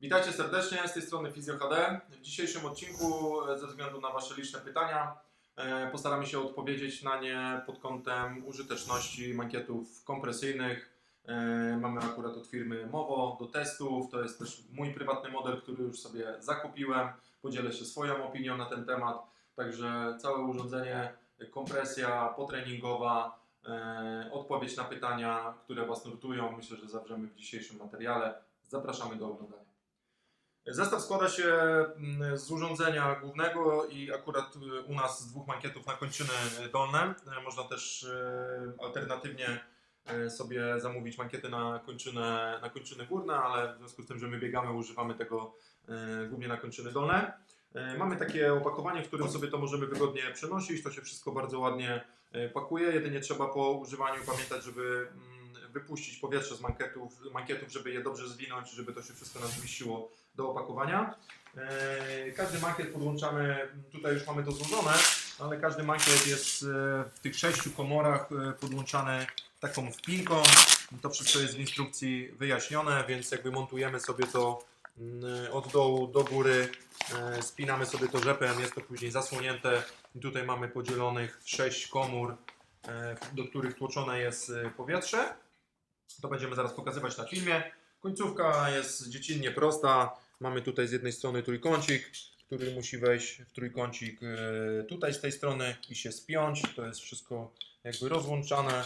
Witajcie serdecznie, z tej strony Fizjo HD. W dzisiejszym odcinku, e, ze względu na Wasze liczne pytania, e, postaramy się odpowiedzieć na nie pod kątem użyteczności mankietów kompresyjnych. E, Mamy akurat od firmy Movo do testów. To jest też mój prywatny model, który już sobie zakupiłem. Podzielę się swoją opinią na ten temat. Także całe urządzenie, kompresja potreningowa, e, odpowiedź na pytania, które Was nurtują, myślę, że zawrzemy w dzisiejszym materiale. Zapraszamy do oglądania. Zestaw składa się mm, z urządzenia głównego i akurat y, u nas z dwóch mankietów na kończyny dolne. E, Można też e, alternatywnie e, sobie zamówić mankiety na na kończyny górne, ale w związku z tym, że my biegamy, używamy tego e, głównie na kończyny dolne. E, Mamy takie opakowanie, w którym sobie to możemy wygodnie przenosić. To się wszystko bardzo ładnie e, pakuje. Jedynie trzeba po używaniu pamiętać, żeby mm, wypuścić powietrze z mankietów, mankietów, żeby je dobrze zwinąć, żeby to się wszystko nam zmieściło do opakowania. E, Każdy mankiet podłączamy, tutaj już mamy to złożone, ale każdy mankiet jest w tych sześciu komorach podłączany taką wpinką. To wszystko jest w instrukcji wyjaśnione, więc jakby montujemy sobie to od dołu do góry, e, spinamy sobie to rzepem, jest to później zasłonięte. I tutaj mamy podzielonych w sześć komór, e, do których tłoczone jest e, powietrze. To będziemy zaraz pokazywać na filmie. Końcówka jest dziecinnie prosta. Mamy tutaj z jednej strony trójkącik, który musi wejść w trójkącik tutaj z tej strony i się spiąć. To jest wszystko jakby rozłączane.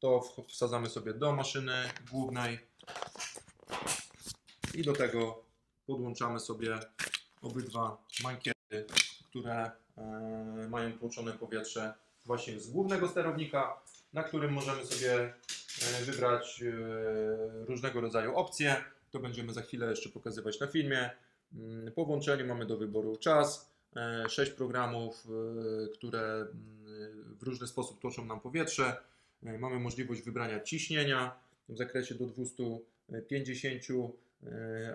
To wsadzamy sobie do maszyny głównej i do tego podłączamy sobie obydwa mankiety, które e, mają tłoczone powietrze właśnie z głównego sterownika, na którym możemy sobie e, wybrać e, różnego rodzaju opcje. To będziemy za chwilę jeszcze pokazywać na filmie. Mm, Po włączeniu mamy do wyboru czas, sześć programów, które mm, w różny sposób tłoczą nam powietrze. Mamy możliwość wybrania ciśnienia w zakresie do 250, e,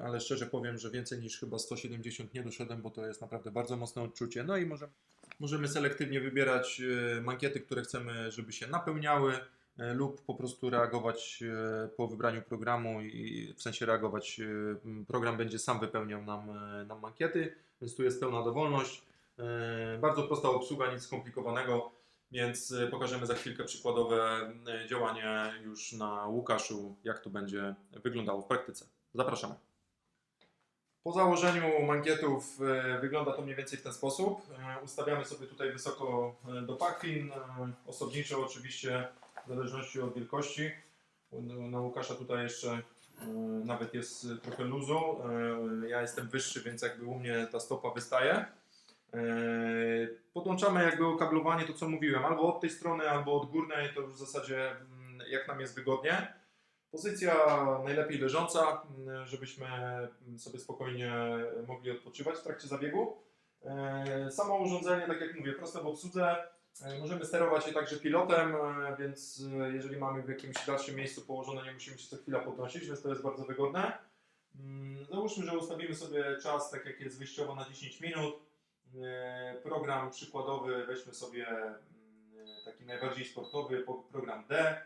ale szczerze powiem, że więcej niż chyba 170 nie doszedłem, bo to jest naprawdę bardzo mocne odczucie. No i możemy, możemy selektywnie wybierać e, mankiety, które chcemy, żeby się napełniały e, lub po prostu reagować e, po wybraniu programu i w sensie reagować, e, program będzie sam wypełniał nam, e, nam mankiety, więc tu jest pełna dowolność. E, Bardzo prosta obsługa, nic skomplikowanego, więc e, pokażemy za chwilkę przykładowe e, działanie już na Łukaszu, jak to będzie wyglądało w praktyce. Zapraszamy. Po założeniu mankietów e, wygląda to mniej więcej w ten sposób. E, Ustawiamy sobie tutaj wysoko e, do pakwin, osobniczo oczywiście w zależności od wielkości. U- Na Łukasza tutaj jeszcze nawet jest trochę luzu. Ja jestem wyższy, więc jakby u mnie ta stopa wystaje. Podłączamy jakby okablowanie, to co mówiłem, albo od tej strony, albo od górnej, to już w zasadzie mm, jak nam jest wygodnie. Pozycja najlepiej leżąca, mm, żebyśmy mm, sobie spokojnie mogli odpoczywać w trakcie zabiegu. E, Samo urządzenie, tak jak mówię, proste w obsłudze. E, Możemy sterować je także pilotem, e, więc jeżeli mamy w jakimś dalszym miejscu położone, nie musimy się co chwila podnosić, więc to jest bardzo wygodne. Mm, Załóżmy, że ustawimy sobie czas, tak jak jest wyjściowo na 10 minut. Program przykładowy weźmy sobie taki najbardziej sportowy, po- program D.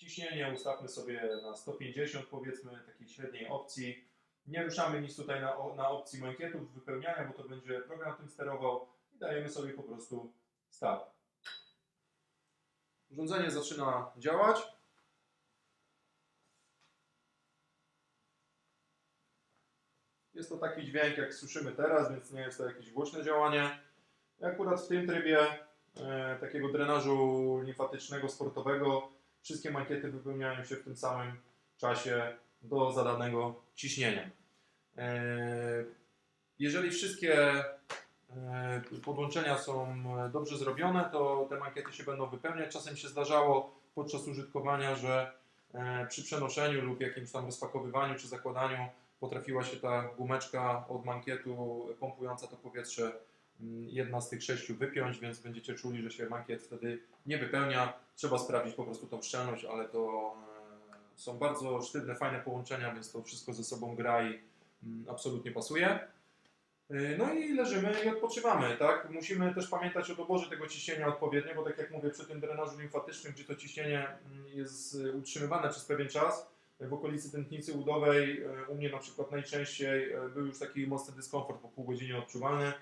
Ciśnienie ustawmy sobie na 150 powiedzmy, takiej średniej opcji. Nie ruszamy nic tutaj na, na opcji mankietów, wypełniania, bo to będzie program tym sterował i dajemy sobie po prostu start. Urządzenie zaczyna działać. Jest to taki dźwięk, jak słyszymy teraz, więc nie jest to jakieś głośne działanie. Akurat w tym trybie e, takiego drenażu limfatycznego, sportowego, wszystkie mankiety wypełniają się w tym samym czasie do zadanego ciśnienia. E, Jeżeli wszystkie e, podłączenia są dobrze zrobione, to te mankiety się będą wypełniać. Czasem się zdarzało podczas użytkowania, że e, przy przenoszeniu lub jakimś tam rozpakowywaniu czy zakładaniu potrafiła się ta gumeczka od mankietu pompująca to powietrze jedna z tych sześciu wypiąć, więc będziecie czuli, że się mankiet wtedy nie wypełnia. Trzeba sprawdzić po prostu tą szczelność, ale to e, są bardzo sztywne, fajne połączenia, więc to wszystko ze sobą gra i mm, absolutnie pasuje. Yy, No i leżymy i odpoczywamy, tak? Musimy też pamiętać o doborze tego ciśnienia odpowiednio, bo tak jak mówię, przy tym drenażu limfatycznym, gdzie to ciśnienie mm, jest y, utrzymywane przez pewien czas, y, w okolicy tętnicy udowej, y, u mnie na przykład najczęściej y, był już taki mocny dyskomfort po pół godziny odczuwalny, y,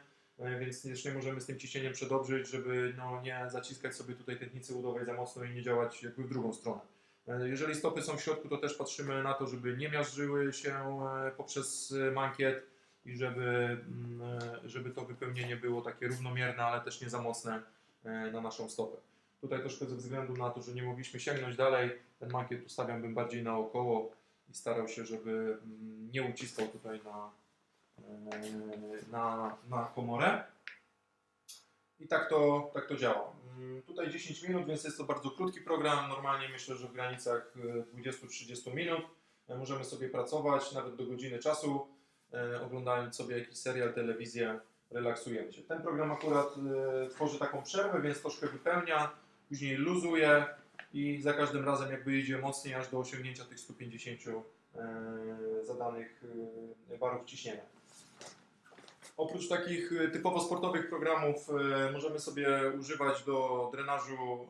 więc też nie możemy z tym ciśnieniem przedobrzyć, żeby no, nie zaciskać sobie tutaj tętnicy udowej za mocno i nie działać jakby w drugą stronę. Y, Jeżeli stopy są w środku, to też patrzymy na to, żeby nie miażdżyły się y, poprzez mankiet, i żeby, mm, e, żeby to wypełnienie było takie równomierne, ale też nie za mocne e, na naszą stopę. Tutaj troszkę ze względu na to, że nie mogliśmy sięgnąć dalej, ten mankiet ustawiałbym bardziej naokoło i starał się, żeby mm, nie uciskał tutaj na, e, na, na komorę. I tak to, tak to działa. Mm, Tutaj 10 minut, więc jest to bardzo krótki program. Normalnie myślę, że w granicach e, 20-30 minut e, możemy sobie pracować, nawet do godziny czasu e, oglądając sobie jakiś serial, telewizję, relaksujemy się. Ten program akurat e, tworzy taką przerwę, więc troszkę wypełnia, później luzuje i za każdym razem jakby idzie mocniej aż do osiągnięcia tych 150 e, zadanych e, barów ciśnienia. Oprócz takich e, typowo sportowych programów e, możemy sobie używać do drenażu e,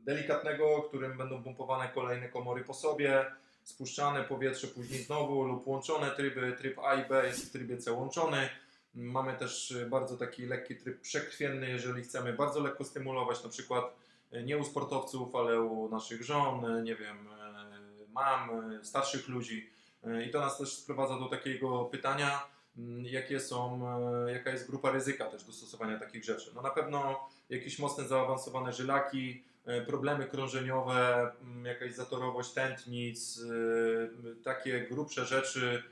delikatnego, którym będą pompowane kolejne komory po sobie, spuszczane powietrze później znowu lub łączone tryby, tryb A i B jest w trybie C łączony. Mamy też bardzo taki lekki tryb przekrwienny, jeżeli chcemy bardzo lekko stymulować, na przykład nie u sportowców, ale u naszych żon, nie wiem, mam, starszych ludzi. I to nas też sprowadza do takiego pytania, jakie są, e, jaka jest grupa ryzyka też do stosowania takich rzeczy. No na pewno jakieś mocne zaawansowane żylaki, e, problemy krążeniowe, mm, jakaś zatorowość tętnic, e, takie grubsze rzeczy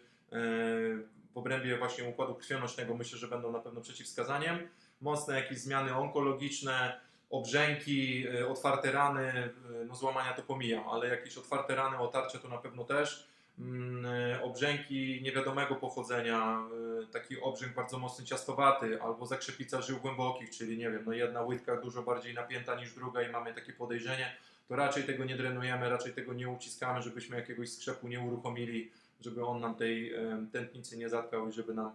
w obrębie właśnie układu krwionośnego myślę, że będą na pewno przeciwwskazaniem. Mocne jakieś zmiany onkologiczne, obrzęki, otwarte rany, no złamania to pomijam, ale jakieś otwarte rany, otarcia to na pewno też. Mm, e, Obrzęki niewiadomego pochodzenia, e, taki obrzęk bardzo mocny ciastowaty, albo zakrzepica żył głębokich, czyli nie wiem, no jedna łydka dużo bardziej napięta niż druga i mamy takie podejrzenie, to raczej tego nie drenujemy, raczej tego nie uciskamy, żebyśmy jakiegoś skrzepu nie uruchomili, żeby on nam tej e, tętnicy nie zatkał i żeby nam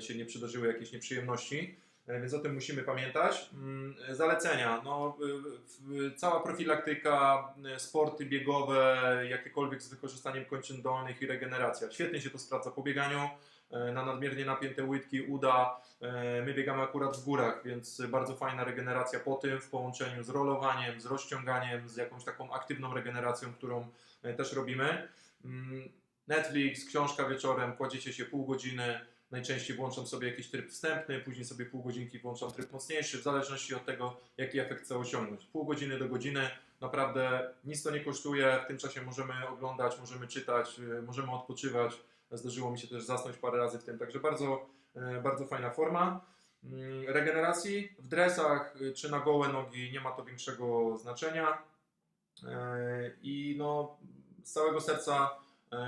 się nie przydarzyły jakieś nieprzyjemności. E, Więc o tym musimy pamiętać. Mm, Zalecenia. No, cała profilaktyka, y, sporty biegowe, jakiekolwiek z wykorzystaniem kończyn dolnych i regeneracja. Świetnie się to sprawdza po bieganiu. e, Na nadmiernie napięte łydki, uda. E, My biegamy akurat w górach, więc bardzo fajna regeneracja po tym w połączeniu z rolowaniem, z rozciąganiem, z jakąś taką aktywną regeneracją, którą e, też robimy. Mm, Netflix, książka wieczorem, kładziecie się pół godziny, najczęściej włączam sobie jakiś tryb wstępny, później sobie pół godzinki włączam tryb mocniejszy, w zależności od tego, jaki efekt chcę osiągnąć. Pół godziny do godziny, naprawdę nic to nie kosztuje, w tym czasie możemy oglądać, możemy czytać, y, możemy odpoczywać. Zdarzyło mi się też zasnąć parę razy w tym, także bardzo, y, bardzo fajna forma. Mm, Regeneracji w dresach y, czy na gołe nogi nie ma to większego znaczenia. I no, z całego serca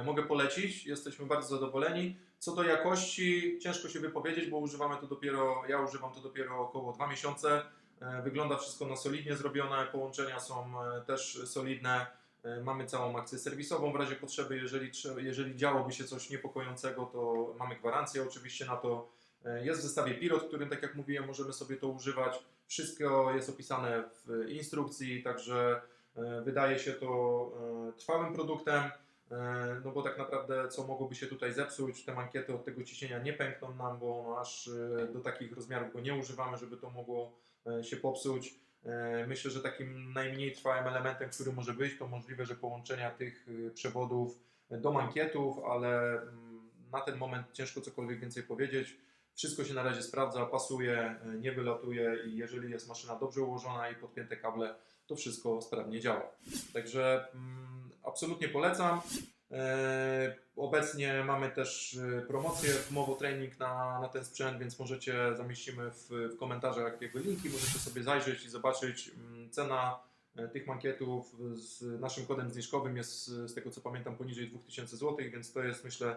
mogę polecić, jesteśmy bardzo zadowoleni. Co do jakości, ciężko się wypowiedzieć, bo używamy to dopiero, ja używam to dopiero około dwa miesiące. E, Wygląda wszystko na solidnie zrobione, połączenia są e, też solidne. E, Mamy całą akcję serwisową w razie potrzeby, jeżeli, jeżeli działoby się coś niepokojącego, to mamy gwarancję oczywiście na to. Jest w zestawie pilot, którym tak jak mówiłem możemy sobie to używać. Wszystko jest opisane w instrukcji, także wydaje się to trwałym produktem. E, No bo tak naprawdę co mogłoby się tutaj zepsuć, te mankiety od tego ciśnienia nie pękną nam, bo no aż e, do takich rozmiarów go nie używamy, żeby to mogło e, się popsuć. Myślę, że takim najmniej trwałym elementem, który może być, to możliwe, że połączenia tych przewodów do mankietów, ale mm, na ten moment ciężko cokolwiek więcej powiedzieć. Wszystko się na razie sprawdza, pasuje, nie wylatuje i jeżeli jest maszyna dobrze ułożona i podpięte kable, to wszystko sprawnie działa. Także mm, absolutnie polecam. E, Obecnie mamy też e, promocję Mowo Training na, na ten sprzęt, więc możecie, zamieścimy w, w komentarzach jego linki, możecie sobie zajrzeć i zobaczyć. Mm, Cena e, tych mankietów z naszym kodem zniżkowym jest z tego co pamiętam poniżej 2000 zł, więc to jest myślę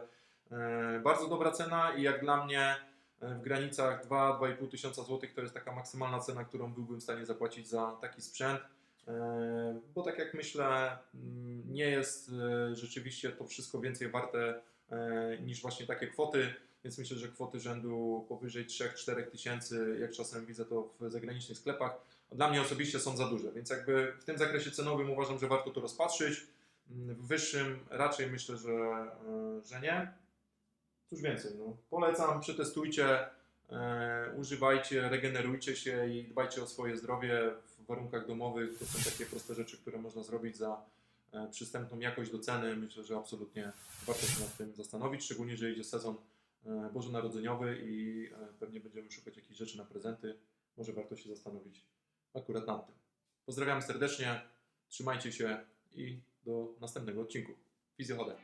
bardzo dobra cena i jak dla mnie w granicach 2-2,5 tysiąca złotych to jest taka maksymalna cena, którą byłbym w stanie zapłacić za taki sprzęt. E, Bo tak jak myślę, mm, nie jest e, rzeczywiście to wszystko więcej warte e, niż właśnie takie kwoty. więc myślę, że kwoty rzędu powyżej 3-4 tysięcy, jak czasem widzę to w zagranicznych sklepach, dla mnie osobiście są za duże, więc jakby w tym zakresie cenowym uważam, że warto to rozpatrzyć. Mm, W wyższym raczej myślę, że, że nie. Cóż więcej, no. polecam, przetestujcie, używajcie, regenerujcie się i dbajcie o swoje zdrowie w warunkach domowych. To są takie proste rzeczy, które można zrobić za e, przystępną jakość do ceny. Myślę, że absolutnie warto się nad tym zastanowić, szczególnie, że idzie sezon e, bożonarodzeniowy i e, pewnie będziemy szukać jakichś rzeczy na prezenty. Może warto się zastanowić akurat nad tym. Pozdrawiam serdecznie, trzymajcie się i do następnego odcinku. Fizjochodę.